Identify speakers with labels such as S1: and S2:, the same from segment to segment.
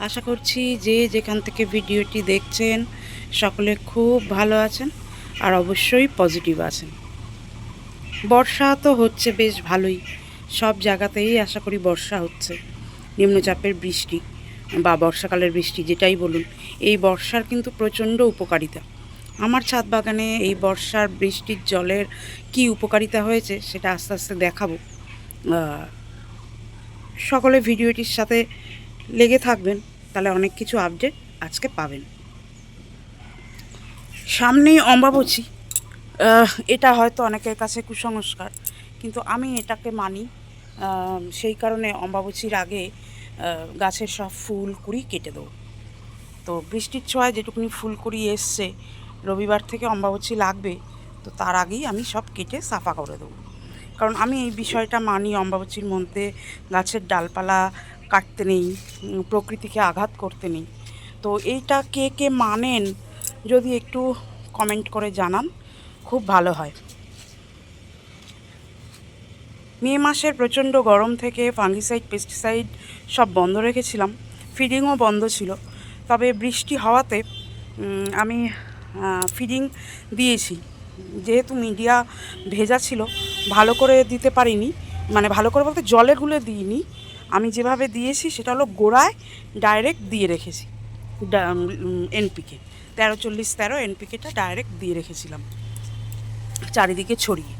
S1: আশা করছি যে যেখান থেকে ভিডিওটি দেখছেন, সকলে খুব ভালো আছেন আর অবশ্যই পজিটিভ আছেন। বর্ষা তো হচ্ছে বেশ ভালোই। সব জায়গাতেই আশা করি বর্ষা হচ্ছে। নিম্নচাপের বৃষ্টি বা বর্ষাকালের বৃষ্টি যেটাই বলুন, এই বর্ষার কিন্তু প্রচণ্ড উপকারিতা। আমার ছাদ বাগানে এই বর্ষার বৃষ্টির জলের কি উপকারিতা হয়েছে সেটা আস্তে আস্তে দেখাবো। সকলে ভিডিওটির সাথে লেগে থাকবেন, তাহলে অনেক কিছু আপডেট আজকে পাবেন। সামনেই অম্বাবচী এটা হয়তো অনেকের কাছে কুসংস্কার, কিন্তু আমি এটাকে মানি সেই কারণে অম্বাবচীর আগে গাছের সব ফুল কুড়ি কেটে দেবো। তো বৃষ্টির ছোঁয়ায় যেটুকুনি ফুল কুড়ি এসছে, রবিবার থেকে অম্বাবচী লাগবে, তো তার আগেই আমি সব কেটে সাফা করে দেবো। কারণ আমি এই বিষয়টা মানি অম্বাবচীর মধ্যে গাছের ডালপালা কাটতে নেই প্রকৃতিকে আঘাত করতে নেই। তো এইটা কে কে মানেন যদি একটু কমেন্ট করে জানান, খুব ভালো হয়। মে মাসের প্রচণ্ড গরম থেকে ফাঙ্গিসাইড পেস্টিসাইড সব বন্ধ রেখেছিলাম। ফিডিংও বন্ধ ছিল। তবে বৃষ্টি হওয়াতে আমি ফিডিং দিয়েছি। যেহেতু মিডিয়া ভেজা ছিল, ভালো করে দিতে পারিনি। মানে ভালো করে বলতে জলে গুলে দিইনি। আমি যেভাবে দিয়েছি সেটা হলো গোড়ায় ডাইরেক্ট দিয়ে রেখেছি। এনপিকে তেরো, চল্লিশ, তেরো এনপিকেটা ডাইরেক্ট দিয়ে রেখেছিলাম। চারিদিকে ছড়িয়ে।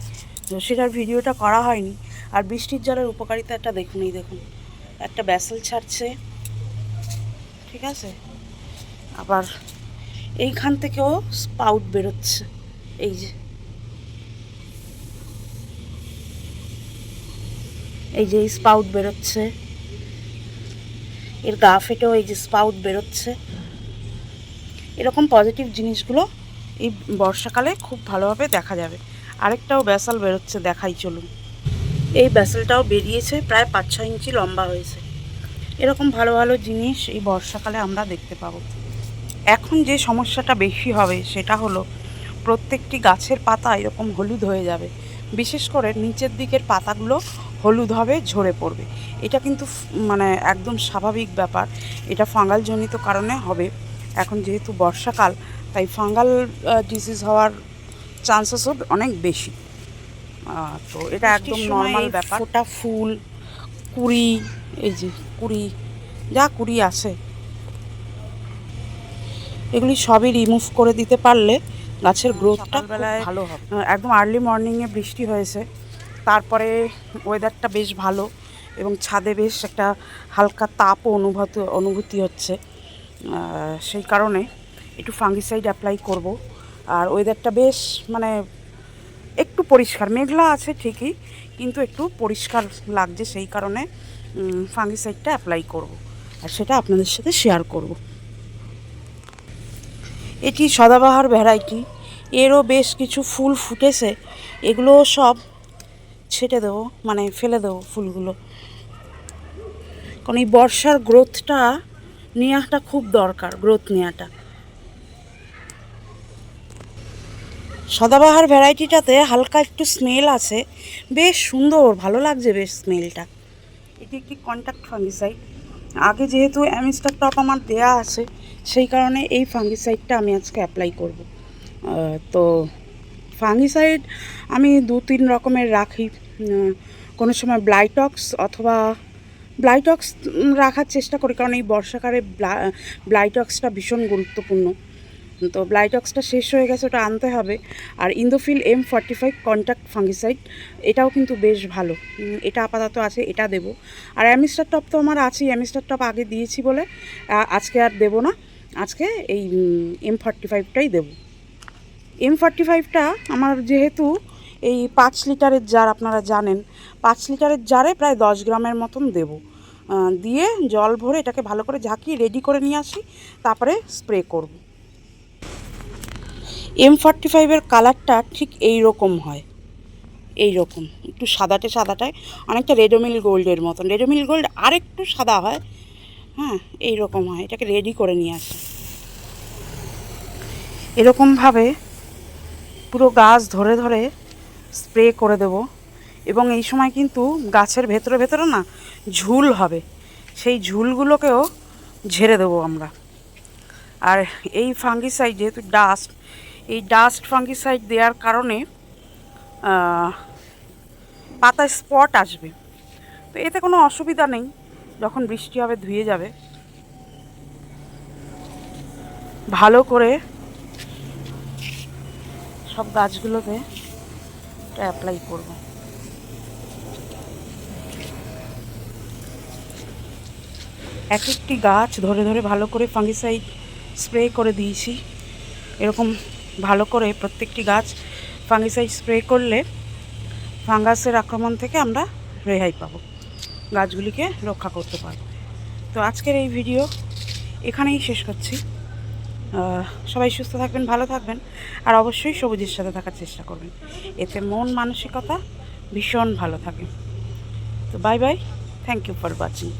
S1: তো সেটার ভিডিওটা করা হয়নি। আর বৃষ্টির জলের উপকারিতাটা দেখুন, এই দেখুন। একটা ব্যাসেল ছাড়ছে। ঠিক আছে? আবার এইখান থেকেও স্পাউট বেরোচ্ছে। এই যে। এই যে স্পাউট বেরোচ্ছে। এর গা ফেটেও এই যে স্পাউট বেরোচ্ছে। এরকম পজিটিভ জিনিসগুলো এই বর্ষাকালে খুব ভালোভাবে দেখা যাবে। আরেকটাও ব্যাসাল বেরোচ্ছে, দেখাই চলুন। এই ব্যাসেলটাও বেরিয়েছে, প্রায় পাঁচ ছ ইঞ্চি লম্বা হয়েছে। এরকম ভালো ভালো জিনিস এই বর্ষাকালে আমরা দেখতে পাবো। এখন যে সমস্যাটা বেশি হবে সেটা হলো, প্রত্যেকটি গাছের পাতা এরকম হলুদ হয়ে যাবে। বিশেষ করে নিচের দিকের পাতাগুলো হলুদ হবে ঝরে পড়বে। এটা কিন্তু মানে একদম স্বাভাবিক ব্যাপার। এটা ফাঙ্গাল জনিত কারণে হবে। এখন যেহেতু বর্ষাকাল তাই ফাঙ্গাল ডিজিজ হওয়ার চান্সেসও অনেক বেশি। তো এটা একদম নর্মাল ব্যাপার। ওটা ফুল কুড়ি এই যে কুড়ি যা কুড়ি আছে। এগুলি সবই রিমুভ করে দিতে পারলে গাছের গ্রোথটা ভালো হবে। একদম আর্লি মর্নিংয়ে বৃষ্টি হয়েছে। তারপরে ওয়েদারটা বেশ ভালো এবং ছাদে বেশ একটা হালকা তাপও অনুভূত, অনুভূতি হচ্ছে। সেই কারণে একটু ফাঙ্গিসাইড অ্যাপ্লাই করব। আর ওয়েদারটা বেশ মানে একটু পরিষ্কার, মেঘলা আছে ঠিকই, কিন্তু একটু পরিষ্কার লাগছে সেই কারণে ফাঙ্গিসাইডটা অ্যাপ্লাই করব। আর সেটা আপনাদের সাথে শেয়ার করব। এটি সদাবাহার ভ্যারাইটি এরও বেশ কিছু ফুল ফুটেছে, এগুলো সব ছেটে দেবো মানে ফেলে দেবো ফুলগুলো। কারণ এই বর্ষার গ্রোথটা নেওয়াটা খুব দরকার গ্রোথ নেওয়াটা। সদাবাহার ভ্যারাইটিটাতে হালকা একটু স্মেল আছে। বেশ সুন্দর, ভালো লাগছে বেশ স্মেলটা এটি একটি কন্ট্যাক্ট ফাঙ্গিসাইড আগে যেহেতু অ্যামিস্টার টপ আমার দেয়া আছে, সেই কারণে এই ফাঙ্গিসাইডটা আমি আজকে অ্যাপ্লাই করব। তো ফাঙ্গিসাইড আমি দু তিন রকমের রাখি কোনো সময় ব্লাইটক্স অথবা ব্লাইটক্স রাখার চেষ্টা করি, কারণ এই বর্ষাকালে ব্লা ব্লাইটক্সটা ভীষণ গুরুত্বপূর্ণ। তো ব্লাইটক্সটা শেষ হয়ে গেছে, ওটা আনতে হবে। আর Indofil M forty five contact fungicide এটাও কিন্তু বেশ ভালো। এটা আপাতত আছে, এটা দেবো। আর অ্যামিস্টার টপ তো আমার আছেই অ্যামিস্টার টপ আগে দিয়েছি বলে আজকে আর দেবো না। আজকে এই এম ফর্টি ফাইভটাই দেবো। এম ফর্টি ফাইভটা আমার যেহেতু এই পাঁচ লিটারের জার আপনারা জানেন, পাঁচ লিটারের জারে প্রায় দশ গ্রামের মতন দেবো। দিয়ে জল ভরে এটাকে ভালো করে ঝাঁকিয়ে রেডি করে নিয়ে আসি, তারপরে স্প্রে করব। এম ফর্টি ফাইভের কালারটা ঠিক এই রকম হয়, এই রকম। একটু সাদাটে সাদাটায়, অনেকটা রেডোমিল গোল্ডের মতন। রেডোমিল গোল্ড আর একটু সাদা হয় হ্যাঁ এই রকম হয়। এটাকে রেডি করে নিয়ে আসি। এরকমভাবে পুরো গাছ ধরে ধরে স্প্রে করে দেব। এবং এই সময় কিন্তু গাছের ভেতরে ভেতরে না ঝুল হবে। সেই ঝুলগুলোকেও ঝেড়ে দেবো আমরা। আর এই ফাঙ্গিসাইড যেহেতু ডাস্ট এই ডাস্ট ফাঙ্গিসাইড দেওয়ার কারণে পাতায় স্পট আসবে। তো এতে কোনো অসুবিধা নেই, যখন বৃষ্টি হবে ধুয়ে যাবে। ভালো করে সব গাছগুলোতে এটা অ্যাপ্লাই করব। এক একটি গাছ ধরে ধরে ভালো করে ফাঙ্গিসাইড স্প্রে করে দিয়েছি। এরকম ভালো করে প্রত্যেকটি গাছ ফাঙ্গিসাইড স্প্রে করলে ফাঙ্গাসের আক্রমণ থেকে আমরা রেহাই পাবো। গাছগুলিকে রক্ষা করতে পারব। তো আজকের এই ভিডিও এখানেই শেষ করছি। সবাই সুস্থ থাকবেন, ভালো থাকবেন, আর অবশ্যই সবুজের সাথে থাকার চেষ্টা করবেন। এতে মন মানসিকতা ভীষণ ভালো থাকে। তো bye bye thank you for watching